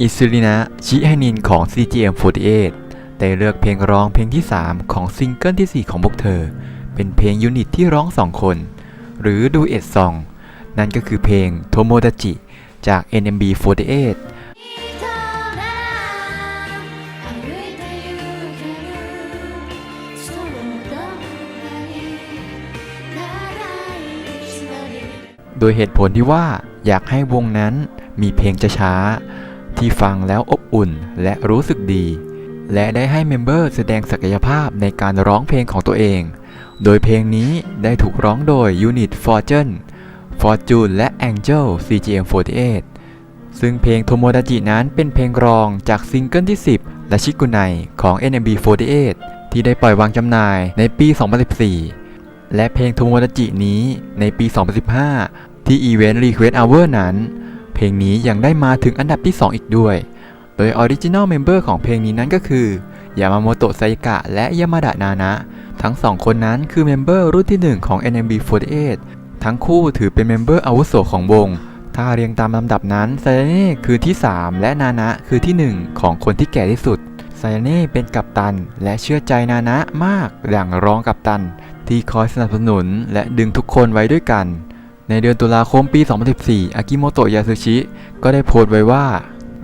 อิซุลินะชิไฮนินของ CGM48 ได้เลือกเพลงร้องเพลงที่ 3 ของซิงเกิลที่ 4 ของพวกเธอ เป็นเพลงยูนิตที่ร้อง 2 คน หรือดูเอ็ดซอง นั่นก็คือเพลงโทโมดาจิจาก NMB48 โดยเหตุผลที่ว่าอยากให้วงนั้นมีเพลงช้า ที่ฟังแล้วอบอุ่นและรู้สึกดี และได้ให้เมมเบอร์แสดงศักยภาพในการร้องเพลงของตัวเอง โดยเพลงนี้ได้ถูกร้องโดยยูนิต Fortune Fortune และ Angel CGM48 ซึ่งเพลงโทโมดาจินั้นเป็นเพลงรองจากซิงเกิลที่ 10 และชิกุไนของ NMB48 ที่ได้ปล่อยวางจำหน่ายในปี 2014 และเพลงโทโมดาจินี้ในปี 2015 ที่อีเวนต์ Request Hour นั้น เพลงนี้ยังได้มาถึงอันดับที่ 2 อีกด้วย โดยออริจิน l ลเมมเบอร์ของเพลงนี้นั้นก็คือยามาโมโตะไซกะและยามาดะนานะ ทั้งสองคนนั้นคือเมมเบอร์รุ่นที่ 1 ของ NMB48 ทั้งคู่ถือเป็นเมมเบอร์อาวุโสของวง ถ้าเรียงตามลำดับนั้นไซยาเน่คือที่ 3 และนานะคือที่ 1 ของคนที่แก่ที่สุดไซยาเน่เป็นกัปตัน และเชื่อใจนานะมากอย่งรองกัปตัน ที่คอยสนับสนุนและดึงทุกคนไว้ด้วยกัน ในเดือนตุลาคมปี 2014 อากิโมโตะ ยาสุชิ ก็ได้โพสต์ไว้ว่า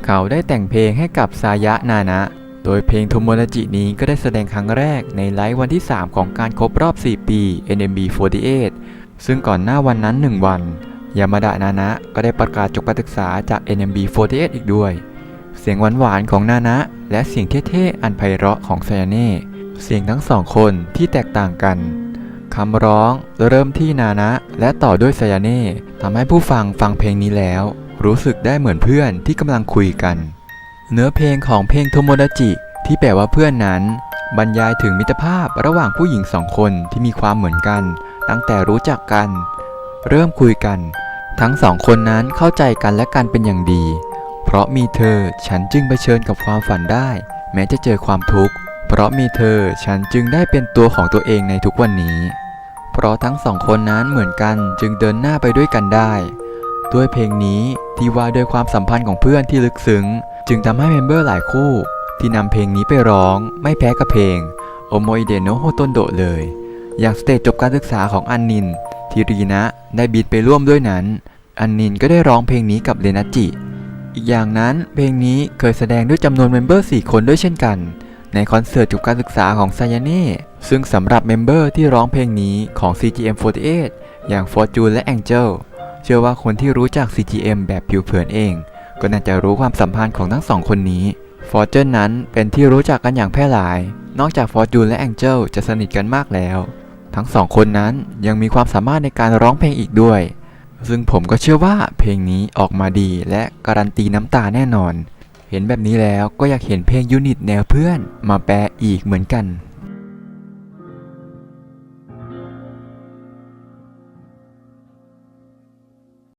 เขาได้แต่งเพลงให้กับซายะนานะ โดยเพลงโทโมดาจินี้ก็ได้แสดงครั้งแรกในไลฟ์วันที่ 3 ของการครบรอบ 4 ปี NMB48 ซึ่งก่อนหน้าวันนั้น 1 วัน ยามาดะนานะ ก็ได้ประกาศจบการศึกษาจาก NMB48 อีกด้วย เสียงหวานๆของนานะ และเสียงเท่ๆ อันไพเราะของไซยาเน่ เสียงทั้งสองคนที่แตกต่างกัน คำร้องเริ่มที่นานะ และต่อด้วยไซยาเน่ทำให้ผู้ฟังฟังเพลงนี้แล้ว รู้สึกได้เหมือนเพื่อนที่กำลังคุยกัน เนื้อเพลงของเพลงโทโมดาจิ ที่แปลว่าเพื่อนนั้น บรรยายถึงมิตรภาพระหว่างผู้หญิงสองคนที่มีความเหมือนกัน ตั้งแต่รู้จักกัน เริ่มคุยกัน ทั้งสองคนนั้นเข้าใจกันและกันเป็นอย่างดี เพราะมีเธอฉันจึงเผชิญกับความฝันได้ แม้จะเจอความทุกข์เพราะมีเธอฉันจึงได้เป็นตัวของตัวเองในทุกวันนี้ เพราะทั้งสองคนนั้นเหมือนกันจึงเดินหน้าไปด้วยกันได้ ด้วยเพลงนี้ที่ว่าด้วยความสัมพันธ์ของเพื่อนที่ลึกซึ้ง จึงทำให้เมมเบอร์หลายคู่ ที่นำเพลงนี้ไปร้อง ไม่แพ้กับเพลงโอโมอิเดโนโฮโตนโดเลย อย่างสเตจจบการศึกษาของอันนินทีรีนะได้บีดไปร่วมด้วยนั้น อันนินก็ได้ร้องเพลงนี้กับเรนาจิ อีกอย่างนั้นเพลงนี้เคยแสดงด้วยจำนวนเมมเบอร์4คนด้วยเช่นกัน ในคอนเสิร์ตจบการศึกษาของไซยาเน่ซึ่งสำหรับเมมเบอร์ที่ร้องเพลงนี้ของ CGM48 อย่าง Fortune และ Angel เชื่อว่าคนที่รู้จัก CGM แบบผิวเผินเอง ก็น่าจะรู้ความสัมพันธ์ของทั้งสองคนนี้ Fortune นั้นเป็นที่รู้จักกันอย่างแพร่หลาย นอกจาก Fortune และ Angel จะสนิทกันมากแล้ว ทั้งสองคนนั้นยังมีความสามารถในการร้องเพลงอีกด้วย ซึ่งผมก็เชื่อว่าเพลงนี้ออกมาดีและการันตีน้ำตาแน่นอน เห็นแบบนี้แล้วก็อยากเห็นเพลงยูนิตแนวเพื่อน มาแปลอีกเหมือนกัน